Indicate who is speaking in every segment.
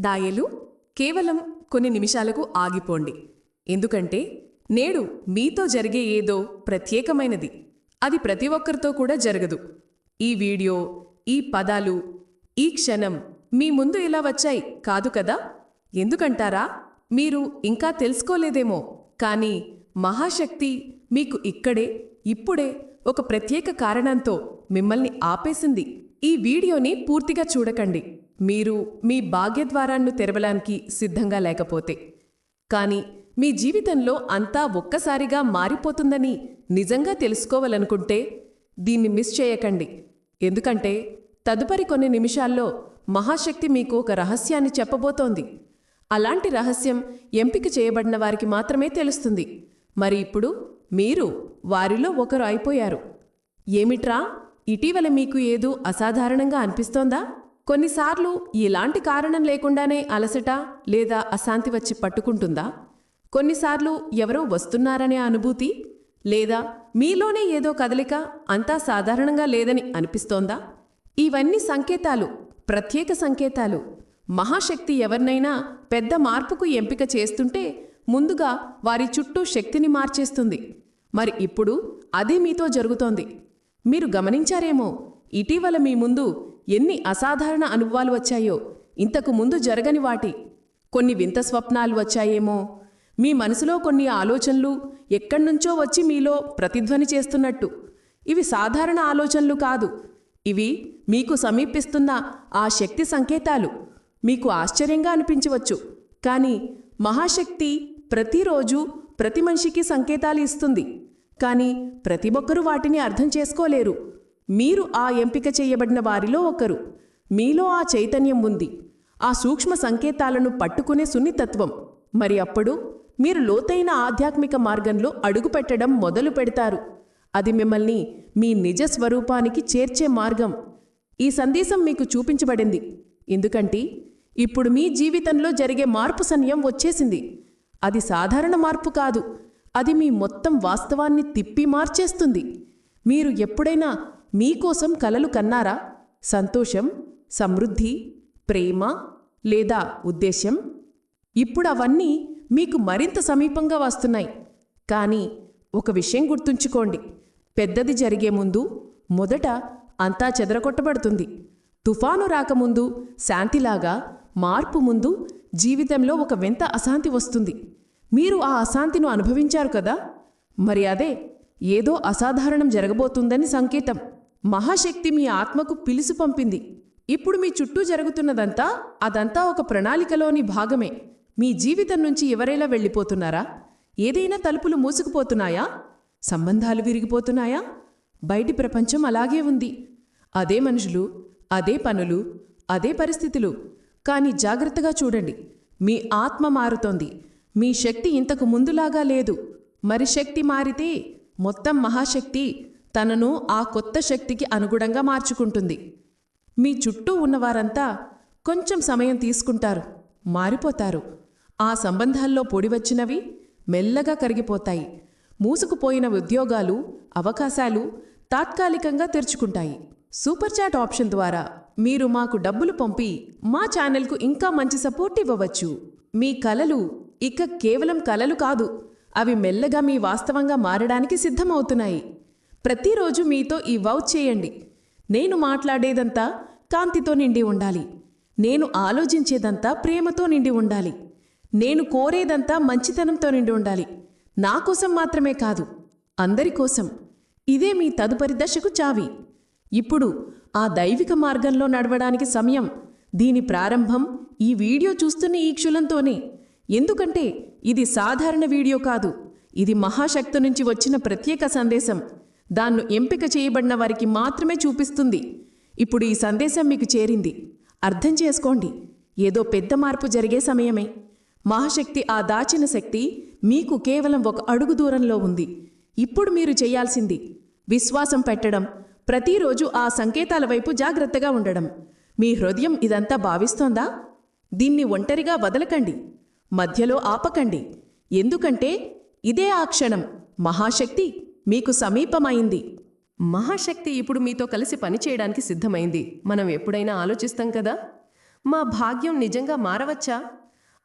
Speaker 1: దాయలు కేవలం కొన్ని నిమిషాలకు ఆగిపోండి. ఎందుకంటే నేడు మీతో జరిగే ఏదో ప్రత్యేకమైనది. అది ప్రతి ఒక్కరితో కూడా జరగదు. ఈ వీడియో ఈ పదాలు ఈ క్షణం మీ ముందు ఇలా వచ్చాయి కాదు కదా? ఎందుకంటారా? మీరు ఇంకా తెలుసుకోలేదేమో. కానీ మహాశక్తి మీకు ఇక్కడే ఇప్పుడే ఒక ప్రత్యేక కారణంతో మిమ్మల్ని ఆపేసింది. ఈ వీడియోని పూర్తిగా చూడకండి. మీరు మీ భాగ్యద్వారాన్ని తెరవడానికి సిద్ధంగా లేకపోతే. కానీ మీ జీవితంలో అంతా ఒక్కసారిగా మారిపోతుందని నిజంగా తెలుసుకోవాలనుకుంటే దీన్ని మిస్ చేయకండి. ఎందుకంటే తదుపరి కొన్ని నిమిషాల్లో మహాశక్తి మీకు ఒక రహస్యాన్ని చెప్పబోతోంది. అలాంటి రహస్యం ఎంపిక చేయబడిన వారికి మాత్రమే తెలుస్తుంది. మరి ఇప్పుడు మీరు వారిలో ఒకరు అయిపోయారు. ఏమిట్రా? ఇటీవల మీకు ఏదో అసాధారణంగా అనిపిస్తోందా? కొన్నిసార్లు ఇలాంటి కారణం లేకుండానే అలసట లేదా అశాంతి వచ్చి పట్టుకుంటుందా? కొన్నిసార్లు ఎవరో వస్తున్నారనే అనుభూతి లేదా మీలోనే ఏదో కదలిక అంతా సాధారణంగా లేదని అనిపిస్తోందా? ఇవన్నీ సంకేతాలు ప్రత్యేక సంకేతాలు. మహాశక్తి ఎవరినైనా పెద్ద మార్పుకు ఎంపిక చేస్తుంటే ముందుగా వారి చుట్టూ శక్తిని మార్చేస్తుంది. మరి ఇప్పుడు అదే మీతో జరుగుతోంది. మీరు గమనించారేమో ఇటీవల మీ ముందు ఎన్ని అసాధారణ అనుభవాలు వచ్చాయో ఇంతకు ముందు జరగని వాటి కొన్ని వింత స్వప్నాలు వచ్చాయేమో. మీ మనసులో కొన్ని ఆలోచనలు ఎక్కడ్నుంచో వచ్చి మీలో ప్రతిధ్వని చేస్తున్నట్టు. ఇవి సాధారణ ఆలోచనలు కాదు. ఇవి మీకు సమీపిస్తున్న ఆ శక్తి సంకేతాలు. మీకు ఆశ్చర్యంగా అనిపించవచ్చు. కానీ మహాశక్తి ప్రతిరోజు ప్రతి మనిషికి సంకేతాలు ఇస్తుంది. కానీ ప్రతి ఒక్కరూ వాటిని అర్థం చేసుకోలేరు. మీరు ఆ ఎంపిక చేయబడిన వారిలో ఒకరు. మీలో ఆ చైతన్యం ఉంది. ఆ సూక్ష్మ సంకేతాలను పట్టుకునే సున్నితత్వం. మరి అప్పుడు మీరు లోతైన ఆధ్యాత్మిక మార్గంలో అడుగుపెట్టడం మొదలు పెడతారు. అది మిమ్మల్ని మీ నిజ స్వరూపానికి చేర్చే మార్గం. ఈ సందేశం మీకు చూపించబడింది. ఎందుకంటే ఇప్పుడు మీ జీవితంలో జరిగే మార్పు సమయం వచ్చేసింది. అది సాధారణ మార్పు కాదు. అది మీ మొత్తం వాస్తవాన్ని తిప్పి మార్చేస్తుంది. మీరు ఎప్పుడైనా మీకోసం కలలు కన్నారా? సంతోషం సమృద్ధి ప్రేమ లేదా ఉద్దేశ్యం? ఇప్పుడు అవన్నీ మీకు మరింత సమీపంగా వస్తున్నాయి. కానీ ఒక విషయం గుర్తుంచుకోండి. పెద్దది జరిగే ముందు మొదట అంతా చెదరగొట్టబడుతుంది. తుఫాను రాకముందు శాంతిలాగా మార్పు ముందు జీవితంలో ఒక వింత అశాంతి వస్తుంది. మీరు ఆ అశాంతిను అనుభవించారు కదా? మరి అదే ఏదో అసాధారణం జరగబోతుందని సంకేతం. మహాశక్తి మీ ఆత్మకు పిలుసు పంపింది. ఇప్పుడు మీ చుట్టూ జరుగుతున్నదంతా అదంతా ఒక ప్రణాళికలోని భాగమే. మీ జీవితం నుంచి ఎవరైనా వెళ్ళిపోతున్నారా? ఏదైనా తలుపులు మూసుకుపోతున్నాయా? సంబంధాలు విరిగిపోతున్నాయా? బయటి ప్రపంచం అలాగే ఉంది. అదే మనుషులు అదే పనులు అదే పరిస్థితులు. కానీ జాగ్రత్తగా చూడండి. మీ ఆత్మ మారుతోంది. మీ శక్తి ఇంతకు ముందులాగా లేదు. మరి శక్తి మారితే మొత్తం మహాశక్తి తనను ఆ కొత్త శక్తికి అనుగుణంగా మార్చుకుంటుంది. మీ చుట్టూ ఉన్నవారంతా కొంచెం సమయం తీసుకుంటారు మారిపోతారు. ఆ సంబంధాల్లో పొడివచ్చినవి మెల్లగా కరిగిపోతాయి. మూసుకుపోయిన ఉద్యోగాలు అవకాశాలు తాత్కాలికంగా తెరుచుకుంటాయి. సూపర్ చాట్ ఆప్షన్ ద్వారా మీరు మాకు డబ్బులు పంపి మా ఛానల్కు ఇంకా మంచి సపోర్ట్ ఇవ్వవచ్చు. మీ కలలు ఇక కేవలం కలలు కాదు అవి మెల్లగా మీ వాస్తవంగా మారడానికి సిద్ధమవుతున్నాయి. ప్రతిరోజు మీతో ఈ వౌచ్ చేయండి. నేను మాట్లాడేదంతా కాంతితో నిండి ఉండాలి. నేను ఆలోచించేదంతా ప్రేమతో నిండి ఉండాలి. నేను కోరేదంతా మంచితనంతో నిండి ఉండాలి. నా కోసం మాత్రమే కాదు అందరి కోసం. ఇదే మీ తదుపరి దశకు చావి. ఇప్పుడు ఆ దైవిక మార్గంలో నడవడానికి సమయం. దీని ప్రారంభం ఈ వీడియో చూస్తున్న ఈ క్షులంతోనే ఎందుకంటే ఇది సాధారణ వీడియో కాదు. ఇది మహాశక్తి నుంచి వచ్చిన ప్రత్యేక సందేశం. దాన్ను ఎంపిక చేయబడిన వారికి మాత్రమే చూపిస్తుంది. ఇప్పుడు ఈ సందేశం మీకు చేరింది. అర్థం చేసుకోండి. ఏదో పెద్ద మార్పు జరిగే సమయమే. మహాశక్తి ఆ దాచిన శక్తి మీకు కేవలం ఒక అడుగు దూరంలో ఉంది. ఇప్పుడు మీరు చేయాల్సింది విశ్వాసం పెట్టడం. ప్రతిరోజు ఆ సంకేతాల వైపు జాగ్రత్తగా ఉండడం. మీ హృదయం ఇదంతా భావిస్తోందా? దీన్ని ఒంటరిగా వదలకండి. మధ్యలో ఆపకండి. ఎందుకంటే ఇదే ఆ క్షణం. మహాశక్తి మీకు సమీపమైంది. మహాశక్తి ఇప్పుడు మీతో కలిసి పనిచేయడానికి సిద్ధమైంది. మనం ఎప్పుడైనా ఆలోచిస్తాం కదా?
Speaker 2: మా భాగ్యం నిజంగా మారవచ్చా?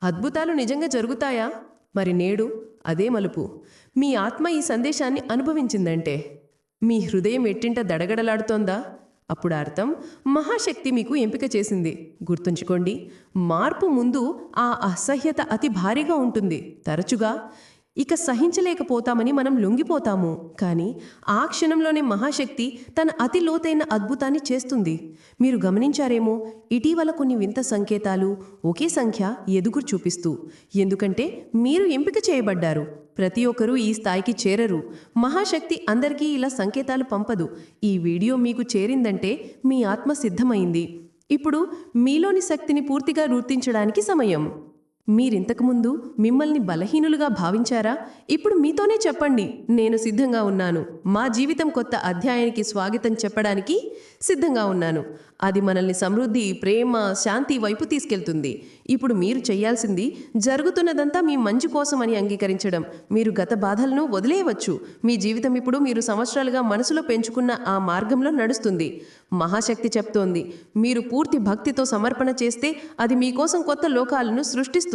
Speaker 2: అద్భుతాలు నిజంగా జరుగుతాయా? మరి నేడు అదే మలుపు. మీ ఆత్మ ఈ సందేశాన్ని అనుభవించిందంటే. మీ హృదయం ఎట్టింట దడగడలాడుతోందా? అప్పుడు అర్థం. మహాశక్తి మీకు ఎంపిక చేసింది. గుర్తుంచుకోండి మార్పు ముందు ఆ అసహ్యత అతి భారీగా ఉంటుంది. తరచుగా ఇక సహించలేకపోతామని మనం లొంగిపోతాము. కానీ ఆ క్షణంలోనే మహాశక్తి తన అతి లోతైన అద్భుతాన్ని చేస్తుంది. మీరు గమనించారేమో ఇటీవల కొన్ని వింత సంకేతాలు ఒకే సంఖ్య ఎదుగురు చూపిస్తూ. ఎందుకంటే మీరు ఎంపిక చేయబడ్డారు. ప్రతి ఒక్కరూ ఈ స్థాయికి చేరరు. మహాశక్తి అందరికీ ఇలా సంకేతాలు పంపదు. ఈ వీడియో మీకు చేరిందంటే మీ ఆత్మ సిద్ధమైంది. ఇప్పుడు మీలోని శక్తిని పూర్తిగా గుర్తించడానికి సమయం. మీరింతకుముందు మిమ్మల్ని బలహీనులుగా భావించారా? ఇప్పుడు మీతోనే చెప్పండి నేను సిద్ధంగా ఉన్నాను. మా జీవితం కొత్త అధ్యాయానికి స్వాగతం చెప్పడానికి సిద్ధంగా ఉన్నాను. అది మనల్ని సమృద్ధి ప్రేమ శాంతి వైపు తీసుకెళ్తుంది. ఇప్పుడు మీరు చేయాల్సింది జరుగుతున్నదంతా మీ మంచి కోసమని అంగీకరించడం. మీరు గత బాధలను వదిలేయవచ్చు. మీ జీవితం ఇప్పుడు మీరు సంవత్సరాలుగా మనసులో పెంచుకున్న ఆ మార్గంలో నడుస్తుంది. మహాశక్తి చెప్తోంది మీరు పూర్తి భక్తితో సమర్పణ చేస్తే అది మీకోసం కొత్త లోకాలను సృష్టిస్తుంది.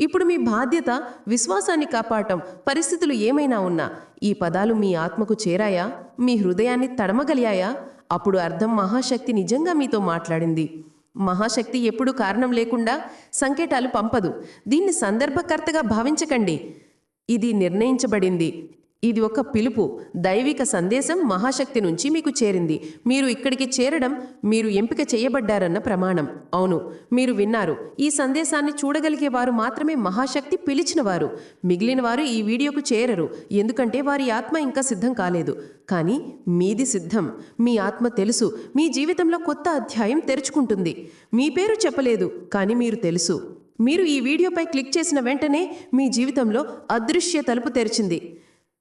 Speaker 2: ఇప్పుడు మీ బాధ్యత విశ్వాసాన్ని కాపాడటం. పరిస్థితులు ఏమైనా ఉన్నా ఈ పదాలు మీ ఆత్మకు చేరాయా? మీ హృదయాన్ని తడమగలిగాయా? అప్పుడు అర్థం మహాశక్తి నిజంగా మీతో మాట్లాడింది. మహాశక్తి ఎప్పుడు కారణం లేకుండా సంకేతాలు పంపదు. దీన్ని సందర్భకర్తగా భావించకండి. ఇది నిర్ణయించబడింది. ఇది ఒక పిలుపు. దైవిక సందేశం మహాశక్తి నుంచి మీకు చేరింది. మీరు ఇక్కడికి చేరడం మీరు ఎంపిక చేయబడ్డారన్న ప్రమాణం. అవును మీరు విన్నారు. ఈ సందేశాన్ని చూడగలిగే వారు మాత్రమే మహాశక్తి పిలిచిన వారు మిగిలిన వారు ఈ వీడియోకు చేరరు. ఎందుకంటే వారి ఆత్మ ఇంకా సిద్ధం కాలేదు. కానీ మీది సిద్ధం. మీ ఆత్మ తెలుసు. మీ జీవితంలో కొత్త అధ్యాయం తెరుచుకుంటుంది. మీ పేరు చెప్పలేదు కానీ మీరు తెలుసు. మీరు ఈ వీడియోపై క్లిక్ చేసిన వెంటనే మీ జీవితంలో అదృశ్య తలుపు తెరిచింది.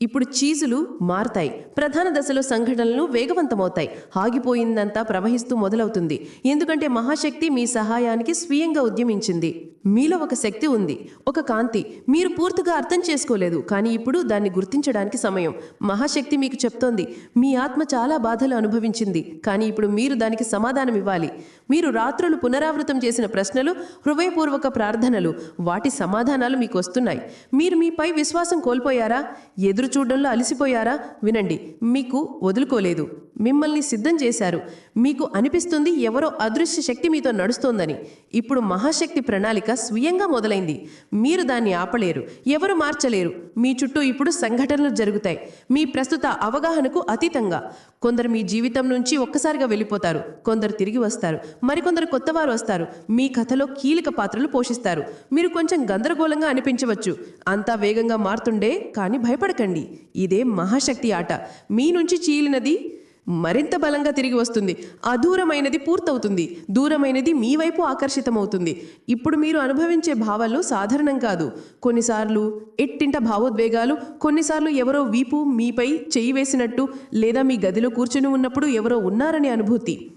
Speaker 2: ఇప్పుడు చీజులు మారతాయి. ప్రధాన దశలో సంఘటనలు వేగవంతమవుతాయి. ఆగిపోయిందంతా ప్రవహిస్తూ మొదలవుతుంది. ఎందుకంటే మహాశక్తి మీ సహాయానికి స్వీయంగా ఉద్యమించింది. మీలో ఒక శక్తి ఉంది ఒక కాంతి. మీరు పూర్తిగా అర్థం చేసుకోలేదు కానీ ఇప్పుడు దాన్ని గుర్తించడానికి సమయం. మహాశక్తి మీకు చెప్తోంది మీ ఆత్మ చాలా బాధలు అనుభవించింది కానీ ఇప్పుడు మీరు దానికి సమాధానం ఇవ్వాలి. మీరు రాత్రులు పునరావృతం చేసిన ప్రశ్నలు హృదయపూర్వక ప్రార్థనలు వాటి సమాధానాలు మీకు వస్తున్నాయి. మీరు మీపై విశ్వాసం కోల్పోయారా? ఎదురు చూడడంలో అలసిపోయారా? వినండి మీకు వదులుకోలేదు. మిమ్మల్ని సిద్ధం చేశారు. మీకు అనిపిస్తుంది ఎవరో అదృశ్య శక్తి మీతో నడుస్తోందని. ఇప్పుడు మహాశక్తి ప్రణాళిక స్వీయంగా మొదలైంది. మీరు దాన్ని ఆపలేరు. ఎవరు మార్చలేరు. మీ చుట్టూ ఇప్పుడు సంఘటనలు జరుగుతాయి. మీ ప్రస్తుత అవగాహనకు అతీతంగా. కొందరు మీ జీవితం నుంచి ఒక్కసారిగా వెళ్ళిపోతారు. కొందరు తిరిగి వస్తారు. మరికొందరు కొత్తవారు వస్తారు. మీ కథలో కీలక పాత్రలు పోషిస్తారు. మీరు కొంచెం గందరగోళంగా అనిపించవచ్చు. అంతా వేగంగా మారుతుండే కానీ భయపడకండి. ఇదే మహాశక్తి ఆట. మీ నుంచి చీలినది మరింత బలంగా తిరిగి వస్తుంది. అదూరమైనది పూర్తవుతుంది. దూరమైనది మీ వైపు ఆకర్షితమవుతుంది. ఇప్పుడు మీరు అనుభవించే భావాలు సాధారణం కాదు. కొన్నిసార్లు ఎట్టింట భావోద్వేగాలు కొన్నిసార్లు ఎవరో వీపు మీపై చేయి వేసినట్టు లేదా మీ గదిలో కూర్చుని ఉన్నప్పుడు ఎవరో ఉన్నారనే అనుభూతి.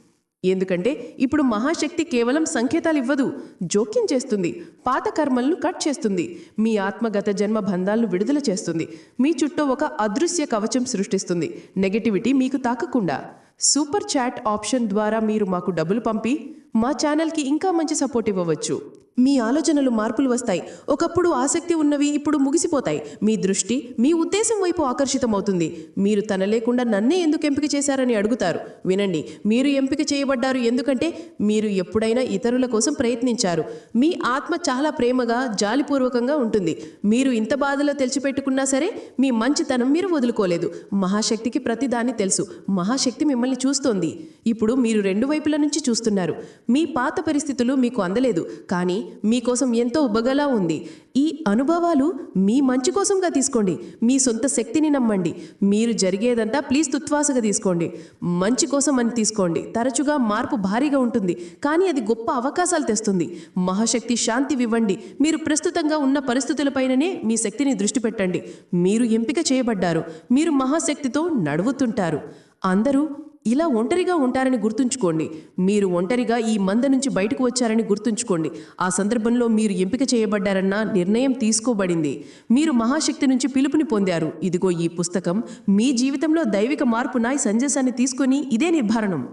Speaker 2: ఎందుకంటే ఇప్పుడు మహాశక్తి కేవలం సంకేతాలు ఇవ్వదు జోక్యం చేస్తుంది పాత కర్మలను కట్ చేస్తుంది మీ ఆత్మగత జన్మ బంధాలను విడుదల చేస్తుంది మీ చుట్టూ ఒక అదృశ్య కవచం సృష్టిస్తుంది నెగటివిటీ మీకు తాకకుండా. సూపర్ చాట్ ఆప్షన్ ద్వారా మీరు మాకు డబ్బులు పంపి మా ఛానల్కి ఇంకా మంచి సపోర్ట్ ఇవ్వవచ్చు. మీ ఆలోచనలు మార్పులు వస్తాయి. ఒకప్పుడు ఆసక్తి ఉన్నవి ఇప్పుడు ముగిసిపోతాయి. మీ దృష్టి మీ ఉద్దేశం వైపు ఆకర్షితమవుతుంది. మీరు తన లేకుండా నన్నే ఎందుకు ఎంపిక చేశారని అడుగుతారు. వినండి మీరు ఎంపిక చేయబడ్డారు ఎందుకంటే మీరు ఎప్పుడైనా ఇతరుల కోసం ప్రయత్నించారు. మీ ఆత్మ చాలా ప్రేమగా జాలిపూర్వకంగా ఉంటుంది. మీరు ఇంత బాధలో తెచ్చిపెట్టుకున్నా సరే మీ మంచితనం మీరు వదులుకోలేదు. మహాశక్తికి ప్రతిదాన్ని తెలుసు. మహాశక్తి మిమ్మల్ని చూస్తోంది. ఇప్పుడు మీరు రెండు వైపుల నుంచి చూస్తున్నారు. మీ పాత పరిస్థితులు మీకు అందలేదు కానీ మీకోసం ఎంతో ఉబ్బగలా ఉంది. ఈ అనుభవాలు మీ మంచి కోసంగా తీసుకోండి. మీ సొంత శక్తిని నమ్మండి. మీరు జరిగేదంతా ప్లీజ్ తుత్వాసగా తీసుకోండి. మంచి కోసం అని తీసుకోండి. తరచుగా మార్పు భారీగా ఉంటుంది కానీ అది గొప్ప అవకాశాలు తెస్తుంది. మహాశక్తి శాంతి ఇవ్వండి. మీరు ప్రస్తుతంగా ఉన్న పరిస్థితులపైననే మీ శక్తిని దృష్టి పెట్టండి. మీరు ఎంపిక చేయబడ్డారు. మీరు మహాశక్తితో నడువుతుంటారు. అందరూ ఇలా ఒంటరిగా ఉంటారని గుర్తుంచుకోండి. మీరు ఒంటరిగా ఈ మంద నుంచి బయటకు వచ్చారని గుర్తుంచుకోండి. ఆ సందర్భంలో మీరు ఎంపిక చేయబడ్డారన్న నిర్ణయం తీసుకోబడింది. మీరు మహాశక్తి నుంచి పిలుపుని పొందారు. ఇదిగో ఈ పుస్తకం. మీ జీవితంలో దైవిక మార్పు సందేశాన్ని తీసుకొని ఇదే నిర్ధారణం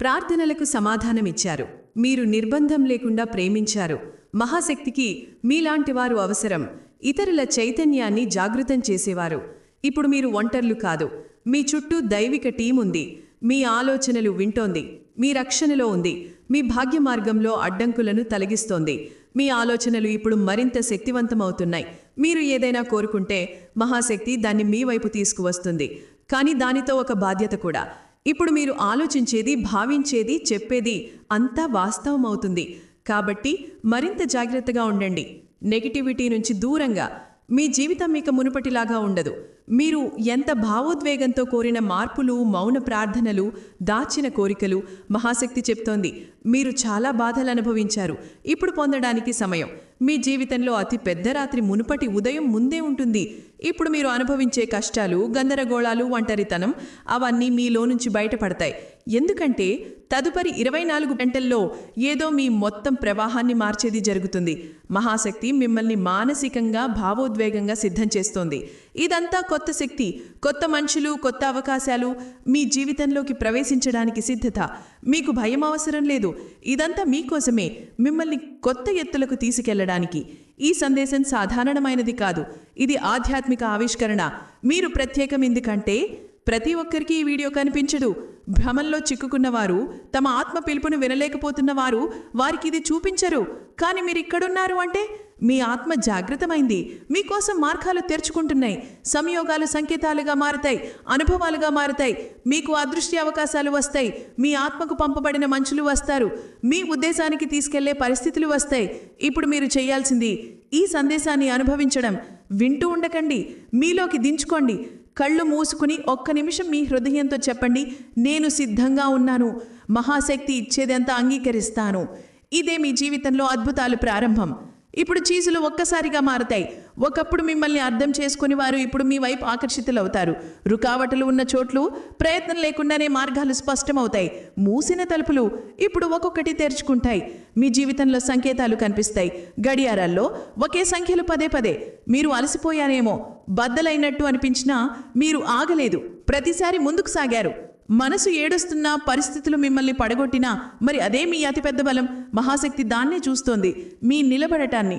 Speaker 1: ప్రార్థనలకు సమాధానమిచ్చారు మీరు నిర్బంధం లేకుండా ప్రేమించారు. మహాశక్తికి మీలాంటి వారు అవసరం. ఇతరుల చైతన్యాన్ని జాగృతం చేసేవారు. ఇప్పుడు మీరు ఒంటర్లు కాదు. మీ చుట్టూ దైవిక టీం ఉంది. మీ ఆలోచనలు వింటోంది మీ రక్షణలో ఉంది మీ భాగ్య మార్గంలో అడ్డంకులను తొలగిస్తోంది. మీ ఆలోచనలు ఇప్పుడు మరింత శక్తివంతమవుతున్నాయి. మీరు ఏదైనా కోరుకుంటే మహాశక్తి దాన్ని మీ వైపు తీసుకువస్తుంది. కానీ దానితో ఒక బాధ్యత కూడా. ఇప్పుడు మీరు ఆలోచించేది భావించేది చెప్పేది అంతా వాస్తవమవుతుంది. కాబట్టి మరింత జాగ్రత్తగా ఉండండి. నెగిటివిటీ నుంచి దూరంగా. మీ జీవితం ఇక మునుపటిలాగా ఉండదు. మీరు ఎంత భావోద్వేగంతో కోరిన మార్పులు మౌన ప్రార్థనలు దాచిన కోరికలు మహాశక్తి చెప్తోంది. మీరు చాలా బాధలు అనుభవించారు. ఇప్పుడు పొందడానికి సమయం. మీ జీవితంలో అతి పెద్ద రాత్రి మునుపటి ఉదయం ముందే ఉంటుంది. ఇప్పుడు మీరు అనుభవించే కష్టాలు గందరగోళాలు ఒంటరితనం అవన్నీ మీలో నుంచి బయటపడతాయి. ఎందుకంటే తదుపరి ఇరవై నాలుగు గంటల్లో ఏదో మీ మొత్తం ప్రవాహాన్ని మార్చేది జరుగుతుంది. మహాశక్తి మిమ్మల్ని మానసికంగా భావోద్వేగంగా సిద్ధం చేస్తోంది. ఇదంతా కొత్త శక్తి కొత్త మనుషులు కొత్త అవకాశాలు మీ జీవితంలోకి ప్రవేశించడానికి సిద్ధత. మీకు భయం అవసరం లేదు. ఇదంతా మీకోసమే. మిమ్మల్ని కొత్త ఎత్తులకు తీసుకెళ్ళడానికి. ఈ సందేశం సాధారణమైనది కాదు. ఇది ఆధ్యాత్మిక ఆవిష్కరణ. మీరు ప్రత్యేకం ఎందుకంటే ప్రతి ఒక్కరికి ఈ వీడియో కనిపించదు. భ్రమంలో చిక్కుకున్నవారు తమ ఆత్మ పిలుపును వినలేకపోతున్న వారు వారికి ఇది చూపించరు. కానీ మీరు ఇక్కడున్నారు అంటే మీ ఆత్మ జాగ్రత్తమైంది. మీకోసం మార్గాలు తెరుచుకుంటున్నాయి. సంయోగాలు సంకేతాలుగా మారుతాయి. అనుభవాలుగా మారుతాయి. మీకు అదృష్టి అవకాశాలు వస్తాయి. మీ ఆత్మకు పంపబడిన మనుషులు వస్తారు. మీ ఉద్దేశానికి తీసుకెళ్ళే పరిస్థితులు వస్తాయి. ఇప్పుడు మీరు చేయాల్సింది ఈ సందేశాన్ని అనుభవించడం. వింటూ ఉండకండి. మీలోకి దించుకోండి. కళ్ళు మూసుకుని ఒక్క నిమిషం మీ హృదయంతో చెప్పండి నేను సిద్ధంగా ఉన్నాను మహాశక్తి ఇచ్చేదంతా అంగీకరిస్తాను. ఇదే మీ జీవితంలో అద్భుతాలు ప్రారంభం. ఇప్పుడు చీజులు ఒక్కసారిగా మారతాయి. ఒకప్పుడు మిమ్మల్ని అర్థం చేసుకుని వారు ఇప్పుడు మీ వైపు ఆకర్షితులవుతారు. రుకావటలు ఉన్న చోట్లు ప్రయత్నం లేకుండానే మార్గాలు స్పష్టమవుతాయి. మూసిన తలుపులు ఇప్పుడు ఒక్కొక్కటి తెరుచుకుంటాయి. మీ జీవితంలో సంకేతాలు కనిపిస్తాయి. గడియారాల్లో ఒకే సంఖ్యలు పదే పదే. మీరు అలసిపోయారేమో. బద్దలైనట్టు అనిపించినా మీరు ఆగలేదు. ప్రతిసారి ముందుకు సాగారు. మనసు ఏడుస్తున్న పరిస్థితులు మిమ్మల్ని పడగొట్టినా మరి అదే మీ అతిపెద్ద బలం? మహాశక్తి దాన్నే చూస్తోంది మీ నిలబడటాన్ని.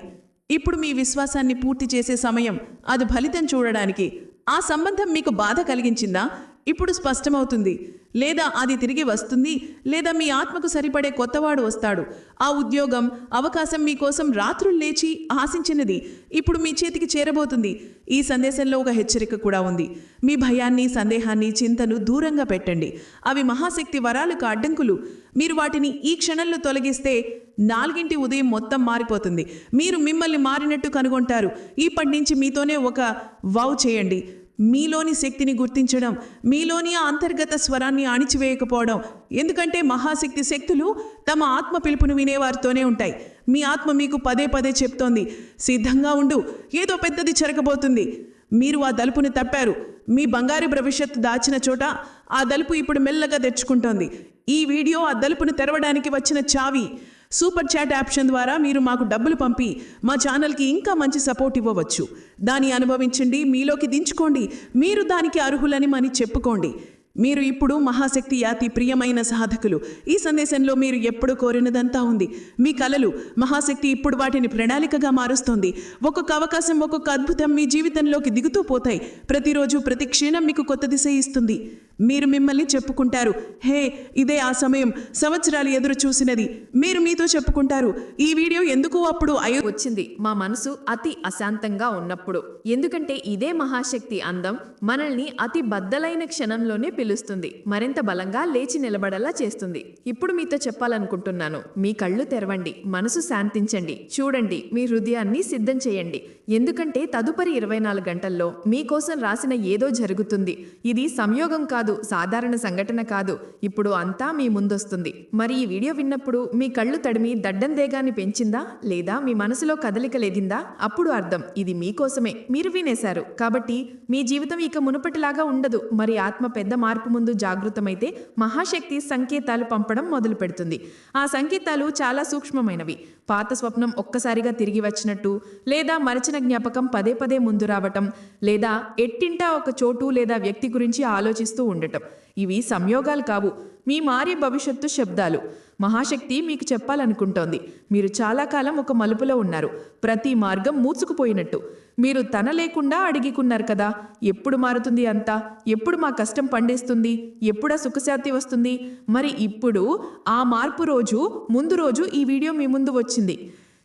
Speaker 1: ఇప్పుడు మీ విశ్వాసాన్ని పూర్తి చేసే సమయం అది ఫలితం చూడడానికి. ఆ సంబంధం మీకు బాధ కలిగించిందా? ఇప్పుడు స్పష్టమవుతుంది. లేదా అది తిరిగి వస్తుంది లేదా మీ ఆత్మకు సరిపడే కొత్తవాడు వస్తాడు. ఆ ఉద్యోగం అవకాశం మీకోసం రాత్రులు లేచి ఆశించినది ఇప్పుడు మీ చేతికి చేరబోతుంది. ఈ సందేశంలో ఒక హెచ్చరిక కూడా ఉంది. మీ భయాన్ని సందేహాన్ని చింతను దూరంగా పెట్టండి. అవి మహాశక్తి వరాలకు అడ్డంకులు. మీరు వాటిని ఈ క్షణంలో తొలగిస్తే నాలుగింటి ఉదయం మొత్తం మారిపోతుంది. మీరు మిమ్మల్ని మారినట్టు కనుగొంటారు. ఇప్పటి నుంచి మీతోనే ఒక వావ్ చేయండి. మీలోని శక్తిని గుర్తించడం మీలోని ఆ అంతర్గత స్వరాన్ని అణిచివేయకపోవడం. ఎందుకంటే మహాశక్తి శక్తులు తమ ఆత్మ పిలుపును వినేవారితోనే ఉంటాయి. మీ ఆత్మ మీకు పదే పదే చెప్తోంది సిద్ధంగా ఉండు ఏదో పెద్దది చెరకబోతుంది మీరు ఆ దలుపుని తప్పారు. మీ బంగారు భవిష్యత్తు దాచిన చోట ఆ దలుపు ఇప్పుడు మెల్లగా తెచ్చుకుంటోంది ఈ వీడియో ఆ దలుపును తెరవడానికి వచ్చిన చావి. సూపర్ చాట్ ఆప్షన్ ద్వారా మీరు మాకు డబ్బులు పంపి మా ఛానల్కి ఇంకా మంచి సపోర్ట్ ఇవ్వవచ్చు. దాన్ని అనుభవించండి మీలోకి దించుకోండి మీరు దానికి అర్హులని మని చెప్పుకోండి. మీరు ఇప్పుడు మహాశక్తి యాతి ప్రియమైన సాధకులు. ఈ సందేశంలో మీరు ఎప్పుడు కోరినదంతా ఉంది. మీ కలలు మహాశక్తి ఇప్పుడు వాటిని ప్రణాళికగా మారుస్తుంది. ఒక్కొక్క అవకాశం ఒక్కొక్క అద్భుతం మీ జీవితంలోకి దిగుతూ పోతాయి. ప్రతిరోజు ప్రతి క్షీణం మీకు కొత్త దిశ ఇస్తుంది. మీరు మిమ్మల్ని చెప్పుకుంటారు. హే ఇదే ఆ సమయం. సంవత్సరాలు ఎదురు చూసినది. మీరు మీతో చెప్పుకుంటారు. ఈ వీడియో ఎందుకు అప్పుడు అయో
Speaker 3: వచ్చింది. మా మనసు అతి అశాంతంగా ఉన్నప్పుడు. ఎందుకంటే ఇదే మహాశక్తి అందం మనల్ని అతి బద్దలైన క్షణంలోనే పిలుస్తుంది. మరింత బలంగా లేచి నిలబడేలా చేస్తుంది. ఇప్పుడు మీతో చెప్పాలనుకుంటున్నాను. మీ కళ్ళు తెరవండి. మనసు శాంతించండి. చూడండి. మీ హృదయాన్ని సిద్ధం చేయండి. ఎందుకంటే తదుపరి ఇరవై నాలుగు గంటల్లో మీకోసం రాసిన ఏదో జరుగుతుంది. ఇది సంయోగం కాదు. సాధారణ సంఘటన కాదు. ఇప్పుడు అంతా మీ ముందొస్తుంది. మరి ఈ వీడియో విన్నప్పుడు మీ కళ్ళు తడిమి దడ్డం దేగాన్ని పెంచిందా? లేదా మీ మనసులో కదలిక లేదిందా? అప్పుడు అర్థం. ఇది మీకోసమే మీరు వినేశారు. కాబట్టి మీ జీవితం ఇక మునుపటిలాగా ఉండదు. మరి ఆత్మ పెద్ద మార్పు ముందు జాగృతమైతే మహాశక్తి సంకేతాలు పంపడం మొదలు పెడుతుంది. ఆ సంకేతాలు చాలా సూక్ష్మమైనవి. పాత స్వప్నం ఒక్కసారిగా తిరిగి వచ్చినట్టు లేదా మరచిన జ్ఞాపకం పదే పదే ముందు రావటం లేదా ఎట్టింటా ఒక చోటు లేదా వ్యక్తి గురించి ఆలోచిస్తూ ఉండటం. ఇవి సంయోగాలు కావు. మీ మారే భవిష్యత్తు శబ్దాలు. మహాశక్తి మీకు చెప్పాలనుకుంటోంది. మీరు చాలా కాలం ఒక మలుపులో ఉన్నారు. ప్రతి మార్గం మూసుకుపోయినట్టు. మీరు తన లేకుండా అడిగికున్నారు కదా. ఎప్పుడు మారుతుంది అంతా? ఎప్పుడు మా కష్టం పండేస్తుంది? ఎప్పుడా సుఖశాంతి వస్తుంది? మరి ఇప్పుడు ఆ మార్పు రోజు ముందు రోజు ఈ వీడియో మీ ముందు వచ్చింది.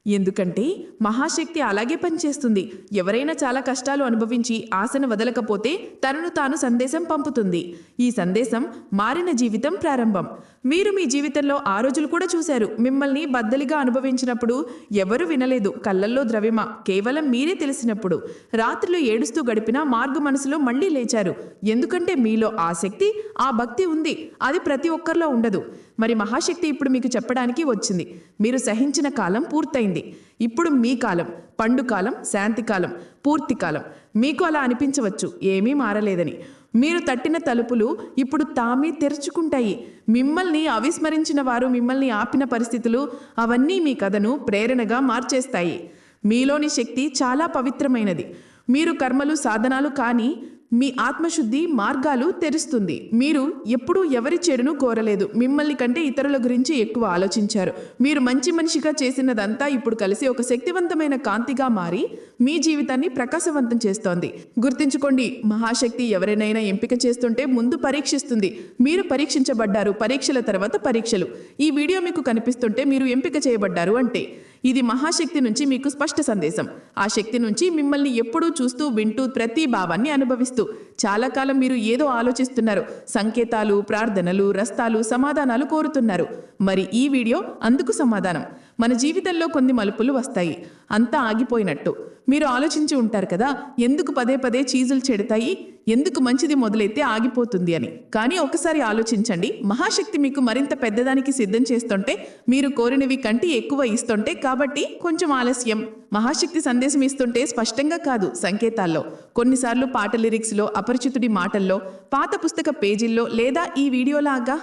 Speaker 3: ఎందుకంటే మహాశక్తి అలాగే పనిచేస్తుంది. ఎవరైనా చాలా కష్టాలు అనుభవించి ఆశను వదలకపోతే తనను తాను సందేశం పంపుతుంది. ఈ సందేశం మారిన జీవితం ప్రారంభం. మీరు మీ జీవితంలో ఆ రోజులు కూడా చూశారు. మిమ్మల్ని బద్దలిగా అనుభవించినప్పుడు ఎవరు వినలేదు. కళ్ళల్లో ద్రవ్యమా కేవలం మీరే తెలిసినప్పుడు. రాత్రులు ఏడుస్తూ గడిపిన మార్గ మనసులో మళ్ళీ లేచారు. ఎందుకంటే మీలో ఆ శక్తి ఆ భక్తి ఉంది. అది ప్రతి ఒక్కరిలో ఉండదు. మరి మహాశక్తి ఇప్పుడు మీకు చెప్పడానికి వచ్చింది. మీరు సహించిన కాలం పూర్తయింది. ఇప్పుడు మీ కాలం పండు కాలం శాంతి కాలం పూర్తి కాలం. మీకు అలా అనిపించవచ్చు ఏమీ మారలేదని. మీరు తట్టిన తలుపులు ఇప్పుడు తామే తెరుచుకుంటాయి. మిమ్మల్ని అవిస్మరించిన వారు మిమ్మల్ని ఆపిన పరిస్థితులు అవన్నీ మీ కథను ప్రేరణగా మార్చేస్తాయి. మీలోని శక్తి చాలా పవిత్రమైనది. మీరు కర్మలు సాధనాలు కానీ మీ ఆత్మశుద్ధి మార్గాలు తెరుస్తుంది. మీరు ఎప్పుడూ ఎవరి చెడును కోరలేదు. మిమ్మల్ని కంటే ఇతరుల గురించి ఎక్కువ ఆలోచించారు. మీరు మంచి మనిషిగా చేసినదంతా ఇప్పుడు కలిసి ఒక శక్తివంతమైన కాంతిగా మారి మీ జీవితాన్ని ప్రకాశవంతం చేస్తోంది. గుర్తుంచుకోండి మహాశక్తి ఎవరినైనా ఎంపిక చేస్తుంటే ముందు పరీక్షిస్తుంది. మీరు పరీక్షించబడ్డారు పరీక్షల తర్వాత పరీక్షలు. ఈ వీడియో మీకు కనిపిస్తుంటే మీరు ఎంపిక చేయబడ్డారు అంటే ఇది మహాశక్తి నుంచి మీకు స్పష్ట సందేశం. ఆ శక్తి నుంచి మిమ్మల్ని ఎప్పుడూ చూస్తూ వింటూ ప్రతి భావాన్ని అనుభవిస్తూ. చాలా కాలం మీరు ఏదో ఆలోచిస్తున్నారు. సంకేతాలు ప్రార్థనలు రస్తాలు సమాధానాలు కోరుతున్నారు. మరి ఈ వీడియో అందుకు సమాధానం. మన జీవితంలో కొన్ని మలుపులు వస్తాయి. అంతా ఆగిపోయినట్టు. మీరు ఆలోచించి ఉంటారు కదా ఎందుకు పదే పదే చీజులు చెడతాయి? ఎందుకు మంచిది మొదలైతే ఆగిపోతుంది అని. కానీ ఒకసారి ఆలోచించండి. మహాశక్తి మీకు మరింత పెద్దదానికి సిద్ధం చేస్తుంటే మీరు కోరినవి కంటే ఎక్కువ ఇస్తుంటే కాబట్టి కొంచెం ఆలస్యం. మహాశక్తి సందేశం ఇస్తుంటే స్పష్టంగా కాదు సంకేతాల్లో. కొన్నిసార్లు పాట లిరిక్స్లో అపరిచితుడి మాటల్లో పాత పుస్తక పేజీల్లో లేదా ఈ వీడియోలాగా.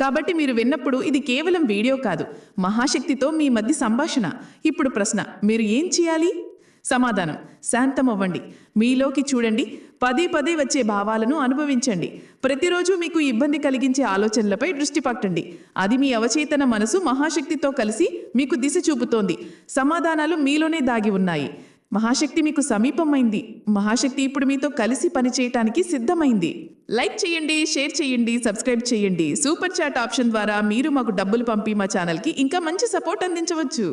Speaker 3: కాబట్టి మీరు విన్నప్పుడు ఇది కేవలం వీడియో కాదు మహాశక్తితో మీ మధ్య సంభాషణ. ఇప్పుడు ప్రశ్న మీరు ఏం చేయాలి? సమాధానం శాంతం అవ్వండి మీలోకి చూడండి పదే పదే వచ్చే భావాలను అనుభవించండి. ప్రతిరోజు మీకు ఇబ్బంది కలిగించే ఆలోచనలపై దృష్టి పట్టండి అది మీ అవచేతన మనసు మహాశక్తితో కలిసి మీకు దిశ చూపుతోంది. సమాధానాలు మీలోనే దాగి ఉన్నాయి. మహాశక్తి మీకు సమీపమైంది. మహాశక్తి ఇప్పుడు మీతో కలిసి పనిచేయటానికి సిద్ధమైంది. లైక్ చేయండి షేర్ చేయండి సబ్స్క్రైబ్ చేయండి. సూపర్ చాట్ ఆప్షన్ ద్వారా మీరు మాకు డబ్బులు పంపి మా ఛానల్కి ఇంకా మంచి సపోర్ట్ అందించవచ్చు.